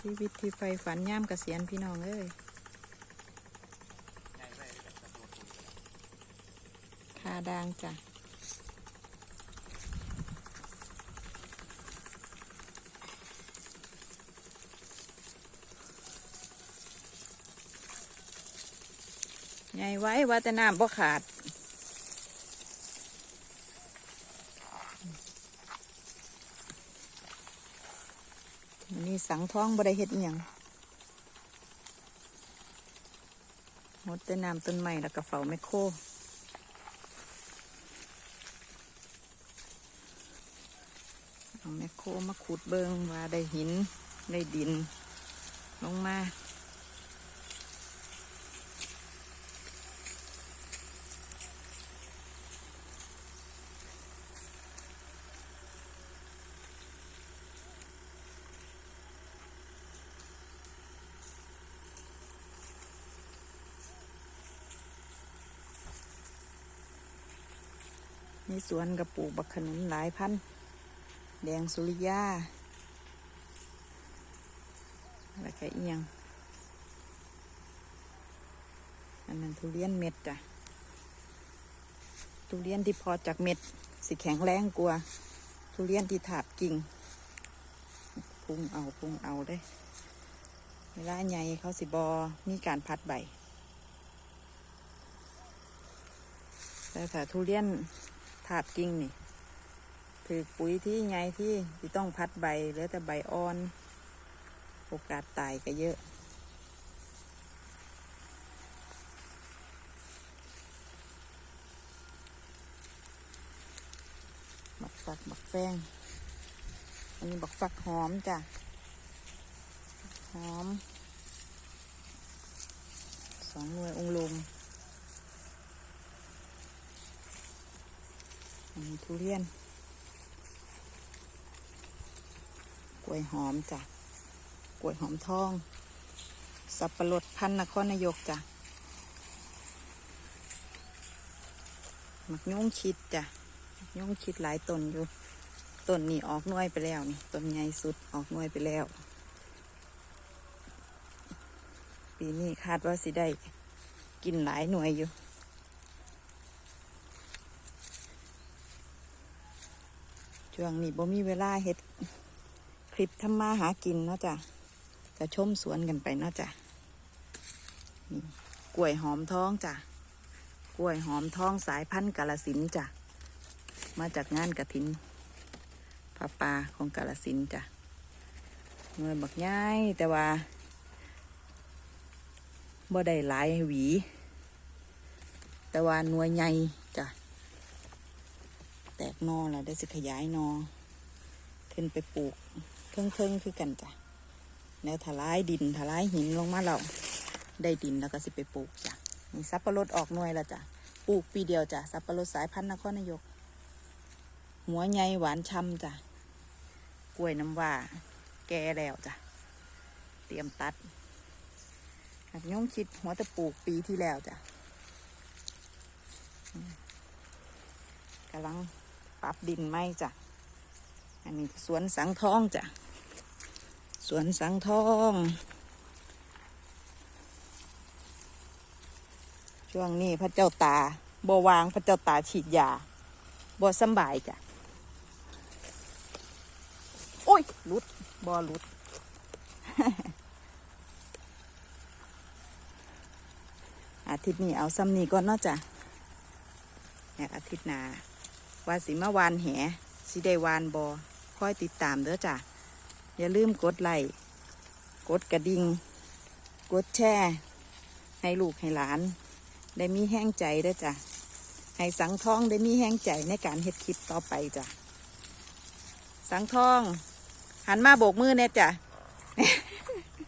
ชีวิตที่ไฟฝันย่ามเกษียณพี่น้องเอ้ยคาดางจ้ะใหญ่ไว้ว่าแต่น้ำบ่ขาด นนี้สังท้องบริเฮ็ดอีหยังหมดแต่น้ำต้นไม้แล้วก็เฝ้าแมคโครเอาแมคโครมาขุดเบิงว่าได้หิน ได้ดิน ลงมา ในสวนกับปลูกบักขนุนหลายพันธ์แดงสุริยาอะไรก็อียง อันนั้นทุเรียนเม็ดจ้ะ ทุเรียนที่พอจากเม็ด สิแข็งแรงกว่าทุเรียนที่ถาดกิ่ง พุงเอาพุงเอาได้เวลาใหญ่เขาสิบอมีการพัดใบแต่ถ้าทุเรียน ถาดกิ่งนี่ถือปุ๋ยที่ไงที่ที่ต้องพัดใบเหลือแต่ใบอ่อน โอกาสตายก็เยอะบักฟักบักแฟงอันนี้บักฟักหอมจ้ะหอมสองหน่วยองลม อันนี้ทุเรียน กล้วยหอมจ้ะ กล้วยหอมทอง สับปะรดพันธุ์นครนายกจ้ะหมักยุ่งชิดจ้ะยุ่งชิดหลายต้นอยู่ ต้นนี้ออกหน่วยไปแล้วนี่ ต้นใหญ่สุดออกหน่วยไปแล้ว ปีนี้คาดว่าสิได้กินหลายหน่วยอยู่ ช่วงนี้บ่มีเวลาเฮ็ดคลิปทำมาหากินเนาะจ้ะจะชมสวนกันไปเนาะจ้ะนี่กล้วยหอมท้องจ้ะกล้วยหอมท้องสายพันธุ์กาลสินจ้ะมาจากงานกระถินพระป่าของกาลสินจ้ะหน่วยบักย้ายแต่ว่าบ่ได้หลายหวี แต่ว่าหน่วยใหญ่จ้ะ แตกนอแล้วได้สิขยายนอ ขึ้นไปปลูกเครื่องเครื่องคือกันจ้ะแล้วถลายดินถลายหินลงมาเราได้ดินแล้วก็สิไปปลูกจ้ะมีสับปะรดออกหน่วยแล้วจ้ะปลูกปีเดียวจ้ะสับปะรดสายพันธุ์นครนายก หัวใหญ่หวานช่ำจ้ะกล้วยน้ำว่าแก่แล้วจ้ะเตรียมตัดหักย่งคิดหัวตะปลูกปีที่แล้วจ้ะกำลัง ปรับดินไหมจ้ะ อันนี้สวนสังทองจ้ะ สวนสังทอง ช่วงนี้พระเจ้าตาบวางพระเจ้าตาฉีดยาบสบายจ้ะ โอ้ยลุดบอลุด อาทิตย์นี้เอาซ้ำนี้ก่อนเนาะจ้ะนี่อาทิตย์หน้า ว่าสิมาวานแหสิได้วานบอคอยติดตามเด้อจ้ะ อย่าลืมกดไลค์กดกระดิ่งกดแชร์ให้ลูกให้หลาน ได้มีแห้งใจเด้อจ้ะ ให้สังทองได้มีแห้งใจในการเฮ็ดคลิปต่อไปจ้ะ สังทอง หันมาโบกมือเนี่ยจ้ะ